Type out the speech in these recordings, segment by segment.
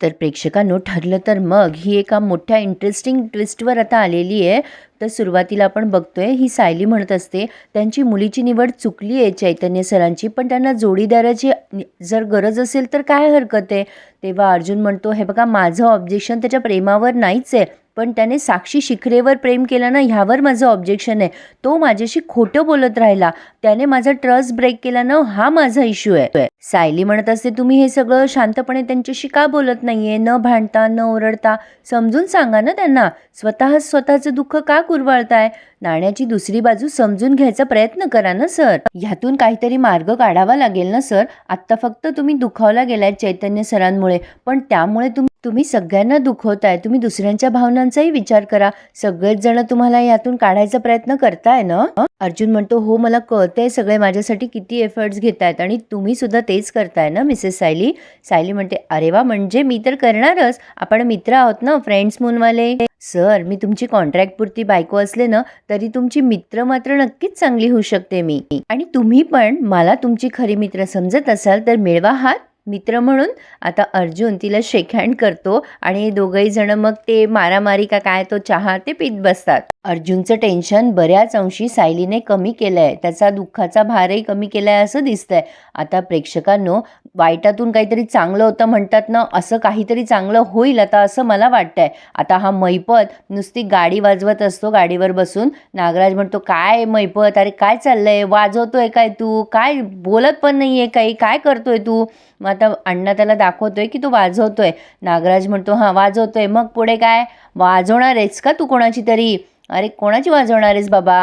तर प्रेक्षकांनो ठरलं तर मग ही एका मोठ्या इंटरेस्टिंग ट्विस्टवर आता आलेली आहे. तर सुरुवातीला आपण बघतोय ही सायली म्हणत असते त्यांची मुलीची निवड चुकली आहे चैतन्य सरांची पण त्यांना जोडीदाराची जर गरज असेल तर काय हरकत आहे? तेव्हा अर्जुन म्हणतो हे बघा माझं ऑब्जेक्शन त्याच्या प्रेमावर नाहीच आहे. पण त्याने साक्षी शिखरेवर प्रेम केलं ना ह्यावर माझं ऑब्जेक्शन आहे. तो माझ्याशी खोटं बोलत राहिला. त्याने माझा ट्रस्ट ब्रेक केला ना हा माझा इश्यू आहे. सायली म्हणत असते तुम्ही हे सगळं शांतपणे त्यांच्याशी का बोलत नाहीये? न भांडता न ओरडता. समजून सांगा ना त्यांना. स्वतः स्वतःचं दुःख का कुरवाळताय? नाण्याची दुसरी बाजू समजून घ्यायचा प्रयत्न करा ना सर? ह्यातून काहीतरी मार्ग काढावा लागेल ना सर? आत्ता फक्त तुम्ही दुखावला गेलाय चैतन्य सरांमुळे पण त्यामुळे तुम्ही तुम्ही सगळ्यांना दुखवताय. तुम्ही दुसऱ्यांच्या भावनांचाही विचार करा. सगळेच जण तुम्हाला यातून काढायचा प्रयत्न करताय ना? अर्जुन म्हणतो हो मला कळतंय सगळे माझ्यासाठी किती एफर्ट्स घेत आहेत आणि तुम्ही सुद्धा तेच करताय ना मिसेस सायली? सायली म्हणते अरे वा म्हणजे मी तर करणारच. आपण मित्र आहोत ना फ्रेंड्स म्हणूनवाले सर मी तुमची कॉन्ट्रॅक्ट पुरती बायको असले ना तरी तुमची मित्र मात्र नक्कीच चांगली होऊ शकते मी. आणि तुम्ही पण मला तुमची खरी मित्र समजत असाल तर मिळवा हात. मित्र म्हणून आता अर्जुन तिला शेक हँड करतो आणि दोघंही जण मग ते मारामारी का काय तो चहा ते पीत बसतात. अर्जुनचं टेन्शन बऱ्याच अंशी सायलीने कमी केलंय. त्याचा दुःखाचा भारही कमी केलाय असं दिसतंय. आता प्रेक्षकांनो वाईटातून काहीतरी चांगलं होतं म्हणतात ना असं काहीतरी चांगलं होईल आता असं मला वाटतंय. आता हा मैपत नुसती गाडी वाजवत असतो गाडीवर बसून. नागराज म्हणतो काय मैपत? अरे काय चाललंय? वाजवतोय काय तू? काय बोलत पण नाही आहे काही. काय करतोय तू? मग आता अण्णा त्याला दाखवतोय की तू वाजवतोय. नागराज म्हणतो हां वाजवतोय. मग पुढे काय? वाजवणार आहेस का तू कोणाची तरी? अरे कोणाची वाजवणार आहेस बाबा?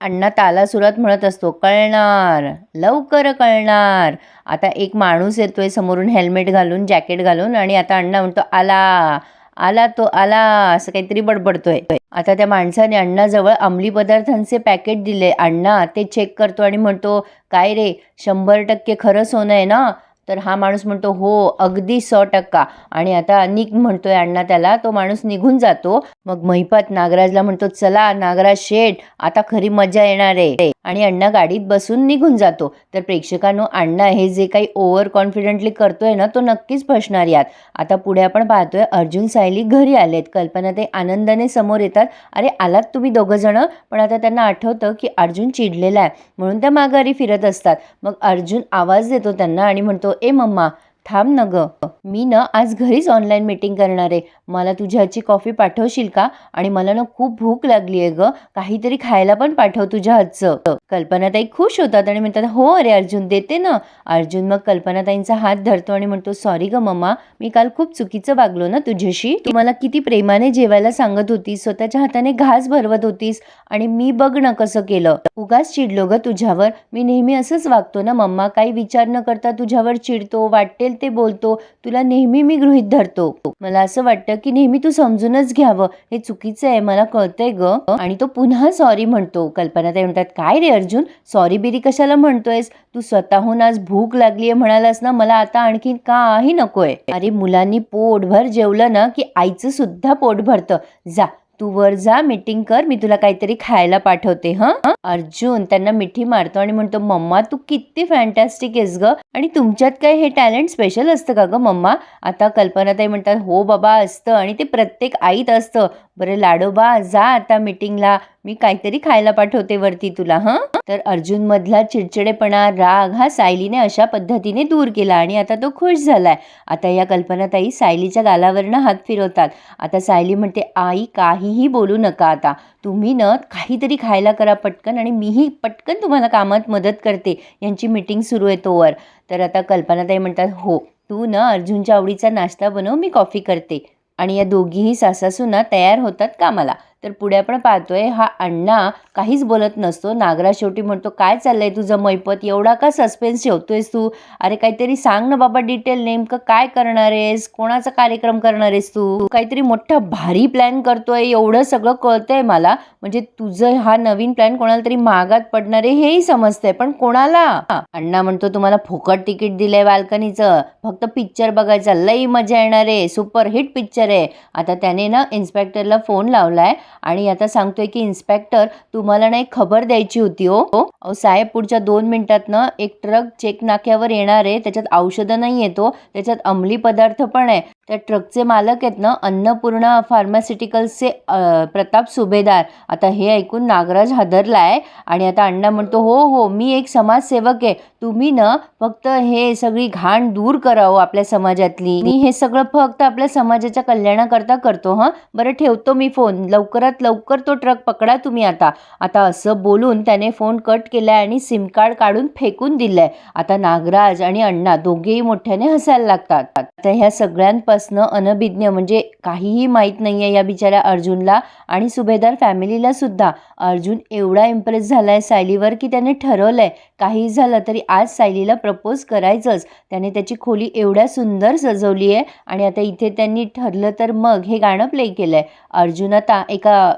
अण्णा ताला सुरात म्हणत असतो कळणार लवकर कळणार. आता एक माणूस येतोय समोरून हेल्मेट घालून जॅकेट घालून आणि आता अण्णा म्हणतो आला आला तो आला असं काहीतरी बडबडतोय. आता त्या माणसाने अण्णाजवळ अंमली पदार्थांचे पॅकेट दिले. अण्णा ते चेक करतो आणि म्हणतो काय रे शंभर टक्के खरं सोनं आहे ना? तर हा माणूस म्हणतो हो अगदी सौ टक्का. आणि आता निक म्हणतोय अण्णा त्याला तो माणूस निघून जातो. मग महिपात नागराजला म्हणतो चला नागराज शेठ आता खरी मजा येणार आहे. आणि अण्णा गाडीत बसून निघून जातो. तर प्रेक्षकांनो अण्णा हे जे काही ओव्हर कॉन्फिडेंटली करतोय ना तो नक्कीच फसणार यात. आता पुढे आपण पाहतोय अर्जुन सायली घरी आलेत. कल्पना ते आनंदाने समोर येतात. अरे आलात तुम्ही दोघंजणं पण आता त्यांना आठवतं की अर्जुन चिडलेला आहे. म्हणून त्या माघारी फिरत असतात. मग अर्जुन आवाज देतो त्यांना आणि म्हणतो ए मम्मा थांब न ग. मी ना आज घरीच ऑनलाईन मीटिंग करणार आहे. मला तुझ्या हातची कॉफी पाठवशील का? आणि मला ना खूप भूक लागली आहे ग. काहीतरी खायला पण पाठव तुझ्या हातचं. कल्पनाताई खुश होतात आणि म्हणतात हो अरे अर्जुन देते ना. अर्जुन मग कल्पनाताईंचा हात धरतो आणि म्हणतो सॉरी ग मम्मा मी काल खूप चुकीचं वागलो ना तुझ्याशी. तू मला किती प्रेमाने जेवायला सांगत होतीस स्वतःच्या हाताने घास भरवत होतीस आणि मी बघ ना कसं केलं. उगाच चिडलो ग तुझ्यावर. मी नेहमी असंच वागतो ना मम्मा. काही विचार न करता तुझ्यावर चिडतो वाटेल ते बोलतो तुला नेहमी मी गृहीत धरतो. मला असं वाटतं की नेहमी तू समजूनच घ्यावं. हे चुकीचं आहे मला कळतंय ग. आणि तो पुन्हा सॉरी म्हणतो. कल्पना ते म्हणतात काय रे अर्जुन? सॉरी बिरी कशाला म्हणतोयस? तू स्वतःहून आज भूक लागलीये म्हणालास ना मला आता आणखीन काही नकोय. अरे मुलांनी पोटभर जेवलं ना की आईचं सुद्धा पोट भरतं. जा तू वर जा मीटिंग कर मी तुला काहीतरी खायला पाठवते हं? अर्जुन त्यांना मिठी मारतो आणि म्हणतो मम्मा तू किती फॅन्टॅस्टिक आहेस ग आणि तुमच्यात काय हे टॅलेंट स्पेशल असतं का ग मम्मा? आता कल्पनाताई म्हणतात हो बाबा असतं आणि ते प्रत्येक आईत असतं. बरं लाडोबा जा आता मीटिंगला मी काहीतरी खायला पाठवते वरती तुला हं? तर अर्जुन मधला चिडचिडेपणा राग हा सायलीने अशा पद्धतीने दूर केला आणि आता तो खुश झालाय. आता या कल्पनाताई सायलीच्या गालावरनं हात फिरवतात. आता सायली म्हणते आई काहीही बोलू नका आता. तुम्ही न काहीतरी खायला करा पटकन आणि मीही पटकन तुम्हाला कामात मदत करते. यांची मीटिंग सुरू आहे तोवर. तर आता कल्पनाताई म्हणतात हो तू ना अर्जुनच्या आवडीचा नाश्ता बनव मी कॉफी करते. आणि या दोघीही सासासुना तयार होतात कामाला. तर पुढे आपण पाहतोय हा अण्णा काहीच बोलत नसतो. नागरा शेवटी म्हणतो काय चाललंय तुझं मैपत? एवढा का सस्पेन्स ठेवतोयस तू? अरे काहीतरी सांग ना बाबा डिटेल नेमकं काय करणार आहेस? कोणाचा कार्यक्रम करणार आहेस तू? तू काहीतरी मोठा भारी प्लॅन करतोय एवढं सगळं कळतंय मला. म्हणजे तुझं हा नवीन प्लॅन कोणाला तरी मागात पडणार आहे हेही समजतंय पण कोणाला? अण्णा म्हणतो तुम्हाला फुकट तिकीट दिलंय बाल्कनीचं. फक्त पिक्चर बघायचा. लई मजा येणार आहे. सुपर हिट पिक्चर आहे. आता त्याने ना इन्स्पेक्टरला फोन लावलाय. आणि आता सांगतोय की इन्स्पेक्टर तुम्हाला ना एक खबर द्यायची होती हो. अहो साहेब पुढच्या दोन मिनिटात ना एक ट्रक चेक नाक्यावर येणार आहे. त्याच्यात औषधं नाही येतो हो. त्याच्यात अंमली पदार्थ पण आहे. त्या ट्रकचे मालक आहेत ना अन्नपूर्णा फार्मास्युटिकल्सचे प्रताप सुभेदार. आता हे ऐकून नागराज हादरला आहे आणि आता अण्णा म्हणतो हो हो मी एक समाजसेवक आहे. तुम्ही ना फक्त हे सगळी घाण दूर करावं आपल्या समाजातली. मी हे सगळं फक्त आपल्या समाजाच्या कल्याणाकरता करतो हां. बरं ठेवतो मी फोन. लवकरात लवकर तो ट्रक पकडा तुम्ही आता. आता असं बोलून त्याने फोन कट केला आणि सिम कार्ड काढून फेकून दिलंय. आता नागराज आणि अण्णा दोघेही मोठ्याने हसायला लागतात. आता ह्या सगळ्यांपासनं अनभिज्ञ म्हणजे काहीही माहीत नाही आहे या बिचाऱ्या अर्जुनला आणि सुभेदार फॅमिलीला सुद्धा. अर्जुन एवढा इम्प्रेस झाला आहे सायलीवर की त्याने ठरवलं आहे काही झालं तरी आज सायलीला प्रपोज करायचंच. त्याने त्याची खोली एवढ्या सुंदर सजवली आहे आणि आता इथे त्यांनी ठरलं तर मग हे गाणं प्ले केलं आहे अर्जुन आता एका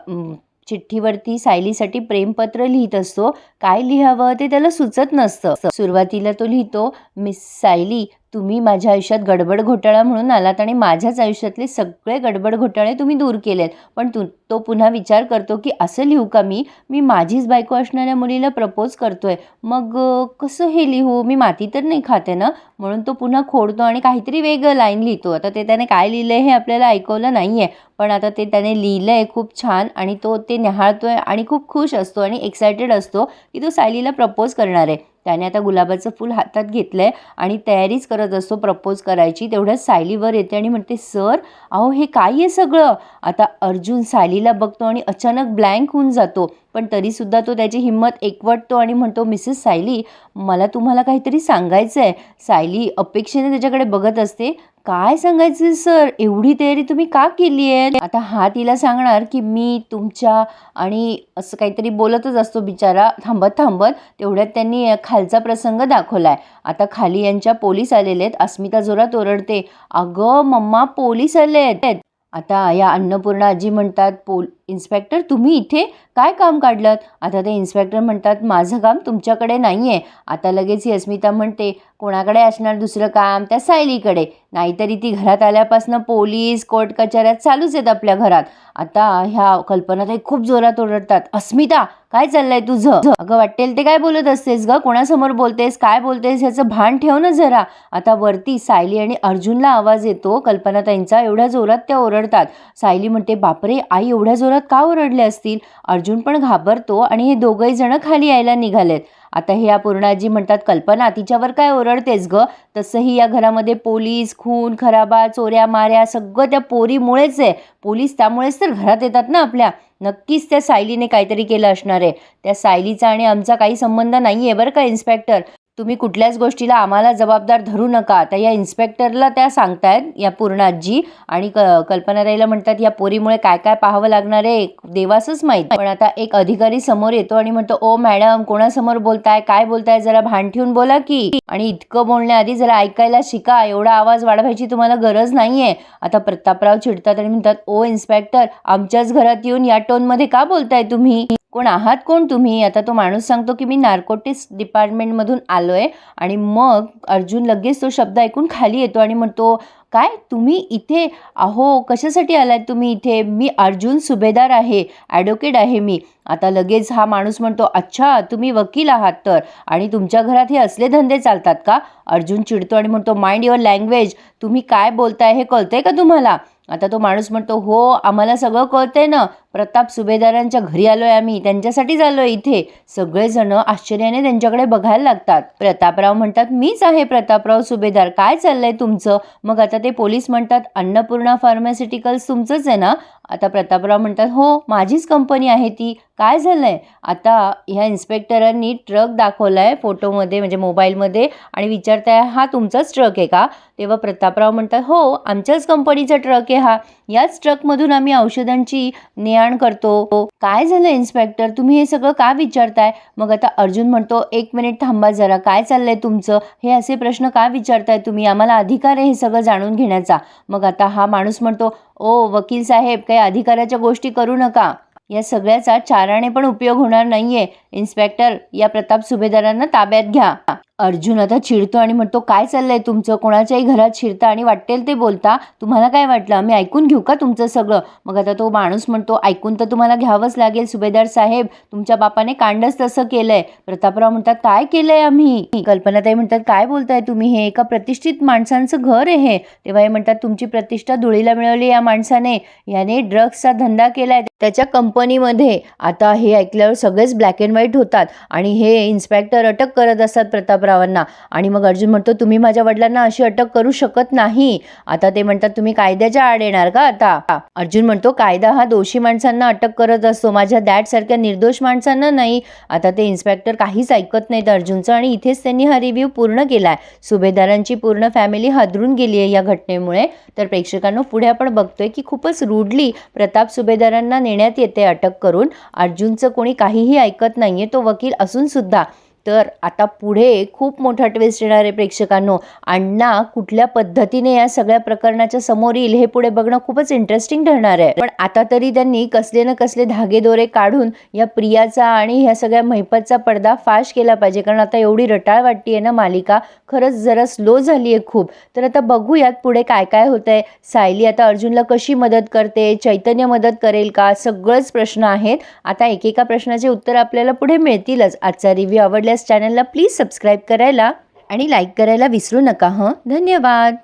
चिठ्ठीवरती सायलीसाठी प्रेमपत्र लिहित असतो. काय लिहावं ते त्याला सुचत नसतं. सुरुवातीला तो लिहितो मिस सायली तुम्ही माझ्या आयुष्यात गडबड घोटाळा म्हणून आलात आणि माझ्याच आयुष्यातले सगळे गडबड घोटाळे तुम्ही दूर केलेत. पण तू तो पुन्हा विचार करतो की असं लिहू का मी? मी माझीच बायको असणाऱ्या मुलीला प्रपोज करतोय. मग कसं हे लिहू? मी माती तर नाही खाते ना? म्हणून तो पुन्हा खोडतो आणि काहीतरी वेगळं लाईन लिहितो. आता ते त्याने काय लिहिलं हे आपल्याला ऐकवलं नाही आहे पण आता ते त्याने लिहिलं आहे खूप छान आणि तो ते निहाळतोय आणि खूप खुश असतो आणि एक्सायटेड असतो की तो सायलीला प्रपोज करणार आहे. त्याने आता गुलाबाचं फूल हातात घेतलं आहे आणि तयारीच करत असतो प्रपोज करायची. तेवढ्या सायलीवर येते आणि म्हणते सर अहो हे काय आहे सगळं? आता अर्जुन सायलीला बघतो आणि अचानक ब्लँक होऊन जातो. पण तरीसुद्धा तो त्याची हिंमत एकवटतो आणि म्हणतो मिसेस सायली मला तुम्हाला काहीतरी सांगायचं आहे सायली अपेक्षेने त्याच्याकडे बघत असते. काय सांगायचं सर? एवढी तयारी तुम्ही का केली आहे? आता हा तिला सांगणार की मी तुमच्या आणि असं काहीतरी बोलतच असतो बिचारा. थांबत थांबत. तेवढ्यात त्यांनी खालचा प्रसंग दाखवलाय. आता खाली यांच्या पोलीस आलेले आहेत. अस्मिता जोरात ओरडते. अगं मम्मा पोलीस आले आहेत. आता या अन्नपूर्णा आजी म्हणतात पोल इन्स्पेक्टर तुम्ही इथे काय काम काढलं आता ते इन्स्पेक्टर म्हणतात माझं काम तुमच्याकडे नाही आहे आता लगेच ही अस्मिता म्हणते कोणाकडे असणार दुसरं काम? त्या सायलीकडे. नाहीतरी ती घरात आल्यापासून पोलीस कोर्ट कचऱ्यात चालूच आहेत आपल्या घरात. आता ह्या कल्पनाताई खूप जोरात ओरडतात. अस्मिता काय चाललंय तुझं? अगं वाटेल ते काय बोलत असतेस ग? कोणासमोर बोलतेस? काय बोलतेस? ह्याचं भान ठेव ना जरा. आता वरती सायली आणि अर्जुनला आवाज येतो. कल्पनाताईंचा एवढ्या जोरात त्या ओरडतात. सायली म्हणते बापरे आई एवढ्या जोरात का ओरडले असतील? अर्जुन पण घाबरतो आणि हे दोघंही जण खाली यायला निघालेत. आता हे या पूर्णाजी म्हणतात कल्पना तिच्यावर काय ओरडतेस ग? तसंही या घरामध्ये पोलीस खून खराबा चोऱ्या माऱ्या सगळं त्या पोरीमुळेच आहे. पोलीस त्यामुळेच तर घरात येतात ना आपल्या. नक्कीच त्या सायलीने काहीतरी केलं असणार आहे. त्या सायलीचा आणि आमचा काही संबंध नाही आहे बरं का इन्स्पेक्टर? तुम्ही कुठल्याच गोष्टीला आम्हाला जबाबदार धरू नका. आता या इन्स्पेक्टरला त्या सांगतायत या पूर्णाजी आणि क कल्पनाताईला म्हणतात या पोरीमुळे काय काय पाहावं लागणार आहे? देवासच माहीत पण आता एक अधिकारी समोर येतो आणि म्हणतो ओ मॅडम कोणासमोर बोलताय? काय बोलताय? जरा भान ठेवून बोला की. आणि इतकं बोलण्याआधी जरा ऐकायला शिका. एवढा आवाज वाढवायची तुम्हाला गरज नाहीये. आता प्रतापराव चिडतात आणि म्हणतात ओ इन्स्पेक्टर आमच्याच घरात येऊन या टोनमध्ये का बोलताय तुम्ही? कोण आहात? कोण तुम्ही? आता तो माणूस सांगतो की मी नार्कोटिक्स डिपार्टमेंटमधून आलो आहे आणि मग अर्जुन लगेच तो शब्द ऐकून खाली येतो आणि म्हणतो काय? तुम्ही इथे अहो कशासाठी आलात तुम्ही इथे? मी अर्जुन सुभेदार आहे ॲडव्होकेट आहे मी. आता लगेच हा माणूस म्हणतो अच्छा तुम्ही वकील आहात तर. आणि तुमच्या घरात हे असले धंदे चालतात का? अर्जुन चिडतो आणि म्हणतो माइंड युअर लँग्वेज तुम्ही काय बोलताय हे कळतंय का तुम्हाला? आता तो माणूस म्हणतो हो आम्हाला सगळं कळतंय ना. प्रताप सुभेदारांच्या घरी आलोय आम्ही. त्यांच्यासाठीच आलोय इथे. सगळेजण आश्चर्याने त्यांच्याकडे बघायला लागतात. प्रतापराव म्हणतात मीच आहे प्रतापराव सुभेदार. काय चाललंय तुमचं? मग आता ते पोलीस म्हणतात अन्नपूर्णा फार्मास्युटिकल्स तुमचंच आहे ना? आता प्रतापराव म्हणतात हो माझीच कंपनी आहे ती. काय झालंय? आता ह्या इन्स्पेक्टरांनी ट्रक दाखवलाय फोटोमध्ये म्हणजे मोबाईलमध्ये आणि विचारताय हा तुमचाच ट्रक आहे का? तेव्हा प्रतापराव म्हणतात हो आमच्याच कंपनीचा ट्रक आहे हा. याच ट्रकमधून आम्ही औषधांची ने आण करतो. काय झालं इन्स्पेक्टर? तुम्ही हे सगळं का विचारताय? मग आता अर्जुन म्हणतो एक मिनिट थांबा जरा काय चाललंय तुमचं? हे असे प्रश्न का विचारताय तुम्ही? आम्हाला अधिकार आहे हे सगळं जाणून घेण्याचा. मग आता हा माणूस म्हणतो ओ वकील साहेब काही अधिकाराच्या गोष्टी करू नका. या सगळ्याचा चाराने पण उपयोग होणार नाहीये. इन्स्पेक्टर या प्रताप सुभेदारांना ताब्यात घ्या. अर्जुन आता चिडतो आणि म्हणतो काय चाललंय तुमचं? कोणाच्याही घरात शिरता आणि वाटेल ते बोलता. तुम्हाला काय वाटलं? आम्ही ऐकून घेऊ का तुमचं सगळं? मग आता तो माणूस म्हणतो ऐकून तर तुम्हाला घ्यावंच लागेल सुभेदार साहेब. तुमच्या बापाने कांडच तसं केलंय. प्रतापराव म्हणतात काय केलंय आम्ही? कल्पनाताई म्हणतात काय बोलताय तुम्ही? हे एका प्रतिष्ठित माणसांचं घर आहे हे. तेव्हा हे म्हणतात तुमची प्रतिष्ठा धुळीला मिळवली या माणसाने. याने ड्रग्सचा धंदा केलाय. त्याच्या कंपनीमध्ये आता हे ऐकल्यावर सगळेच ब्लॅक अँड व्हाईट होतात आणि हे इन्स्पेक्टर अटक करत असतात प्रतापरावांना आणि मग अर्जुन म्हणतो तुम्ही माझ्या वडिलांना अशी अटक करू शकत नाही. आता ते म्हणतात तुम्ही कायद्याच्या आड येणार का आता? अर्जुन म्हणतो कायदा हा दोषी माणसांना अटक करत असतो. माझ्या दॅट सारख्या निर्दोष माणसांना नाही. आता ते इन्स्पेक्टर काहीच ऐकत नाहीत अर्जुनचं आणि इथेच त्यांनी हा रिव्ह्यू पूर्ण केला आहे सुभेदारांची पूर्ण फॅमिली हादरून गेली आहे या घटनेमुळे. तर प्रेक्षकांना पुढे आपण बघतोय की खूपच रूडली प्रताप सुभेदारांना नेण्यात येते अटक करून. अर्जुनचं कोणी काहीही ऐकत नाहीये तो वकील असून सुद्धा तर आता पुढे खूप मोठा ट्विस्ट येणार आहे प्रेक्षकांनो. अण्णा कुठल्या पद्धतीने या सगळ्या प्रकरणाच्या समोर येईल हे पुढे बघणं खूपच इंटरेस्टिंग ठरणार आहे. पण आता तरी त्यांनी कसले ना कसले धागेदोरे काढून या प्रियाचा आणि ह्या सगळ्या महिपतचा पडदा फाश केला पाहिजे. कारण आता एवढी रटाळ वाटते ना मालिका. खरंच जरा स्लो झाली आहे खूप. तर आता बघूयात पुढे काय काय होतं आहे सायली आता अर्जुनला कशी मदत करते? चैतन्य मदत करेल का? सगळंच प्रश्न आहेत. आता एकेका प्रश्नाचे उत्तर आपल्याला पुढे मिळतीलच. आजचा रिव्ह्यू पॉडकास्ट चॅनलला प्लीज सबस्क्राईब करायला आणि लाईक करायला विसरू नका हं? धन्यवाद.